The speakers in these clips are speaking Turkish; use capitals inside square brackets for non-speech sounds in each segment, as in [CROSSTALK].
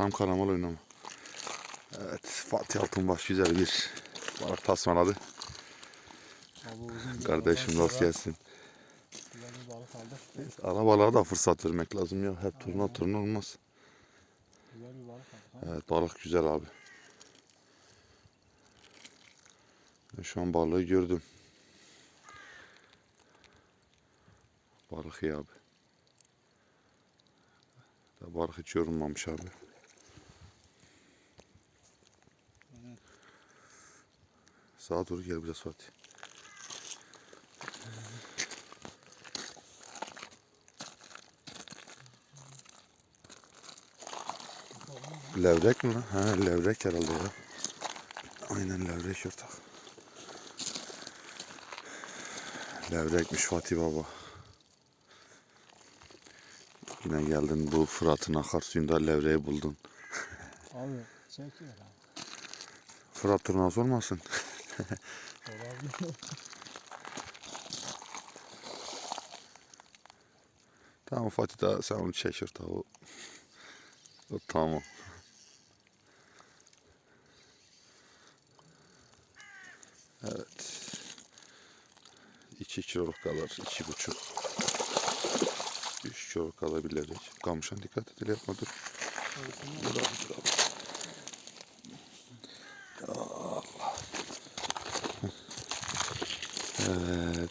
Tam karamal oynama. Evet Fatih Altınbaş güzel bir balık tasmaladı. Kardeşim rast gelsin. Aldık. Arabalara da fırsat vermek lazım ya. Hep turna turna olmaz. Evet balık güzel abi. Ben şu an balığı gördüm. Balık iyi abi. Daha Balık hiç yorulmamış abi. Sağa doğru gel biraz Fatih. Levrek mi lan? Ha levrek herhalde ya. Aynen levrek ortak. Levrekmiş Fatih Baba. Yine geldin bu Fırat'ın akarsuyunda levreği buldun. Abi çekiyor. Fırat turnası olmasın? [LAUGHS] Tamam Fatih daha sen onu şaşırt abi. O, tamam. Evet. 2 kiloluk iki buçuk. 3 kiloluk bilecek. Kamışan dikkat et, öyle yapma dur. Dur abi, dur abi. Allah. Evet.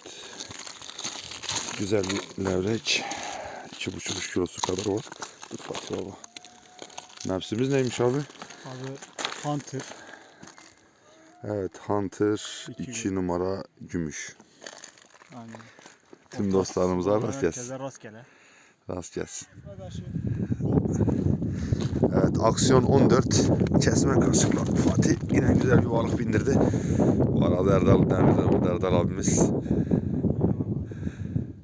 Güzel bir levrek. İki buçuk üç kilosu kadar var. Dur Fatih baba. Nefsimiz neymiş abi? Abi Hunter. Evet Hunter İki 2 numara gümüş. Aynen. Tüm dostlarımıza rast gelsin. Herkese rastgele. Rast gelsin. Evet aksiyon 14. Kesme kaşıkla Fatih yine güzel bir balık bindirdi. Bu arada Erdal, Erdal abimiz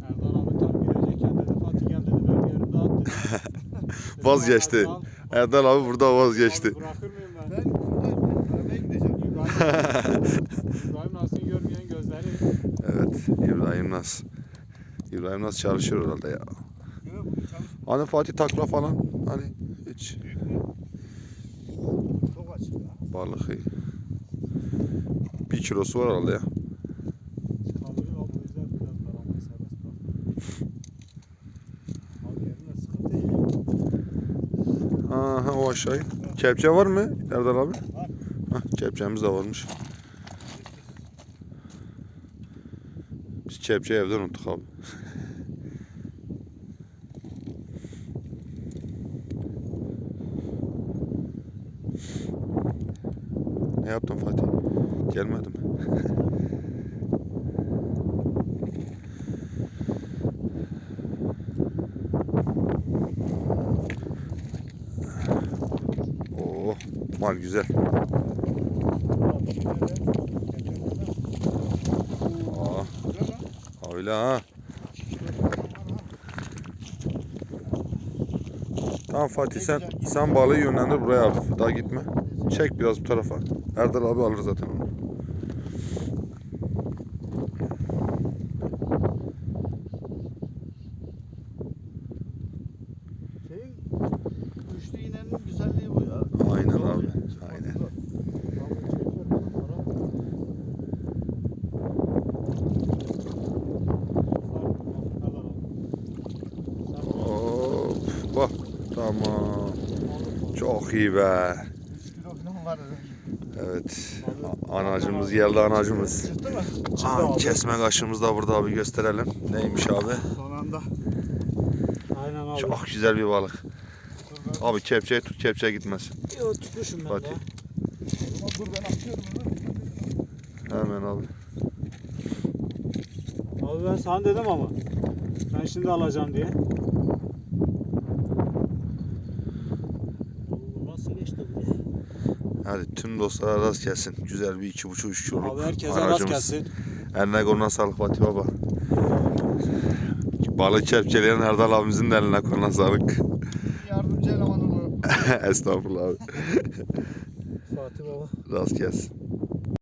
Erdal abi tam girecekken dedi Fatih gel dedi ben bir yerim daha at dedi. Dedim, [LAUGHS] Vazgeçti. Erdal abi burada vazgeçti. Bırakır mıyım ben? Ben gideceğim. İbrahim, Nasır'ı görmeyen gözleri. Evet İbrahim Naz. İbrahim Naz çalışıyor herhalde ya. Hani Fatih takla falan hani hiç balık iyi. Bir kilosu var herhalde ya. Aha o aşağıya. Kepçe var mı Erdal abi? Var. Hah, kepçemiz de varmış. Biz kepçeyi evde unuttuk abi. Ne yaptın Fatih? Gelmedim. [LAUGHS] Oo, mal güzel. Aa, öyle ha. Tamam Fatih sen sen balığı yönlendir buraya abi. Daha gitme. Çek biraz bu tarafa. Erdal abi alır zaten onu. Şeyin üçlü iğnenin güzelliği bu ya. Aynen Zor abi. Aynen. Hop. Bak. Tamam. Çok iyi be. 3 kilo falan var. Evet. Anacımız geldi anacımız. Çıktı mı? Aa, kesme kaşığımız da burada abi gösterelim. Neymiş abi? Son anda. Aynen abi. Çok güzel bir balık. Abi kepçeyi tut kepçeye gitmesin. Yo, tutmuşum ben Fatih. dur ben atıyorum. onu. Hemen abi. Abi ben sana dedim ama. Ben şimdi alacağım diye. Hadi tüm dostlara rast gelsin. Güzel bir iki buçuk üç kiloluk Abi herkese rast aracımız. gelsin. Eline koluna sağlık Fatih Baba. Balık kepçeleyen Erdal abimizin de eline koluna sağlık. Yardımcı eleman olur. [LAUGHS] Estağfurullah abi. Fatih baba. Rast gelsin.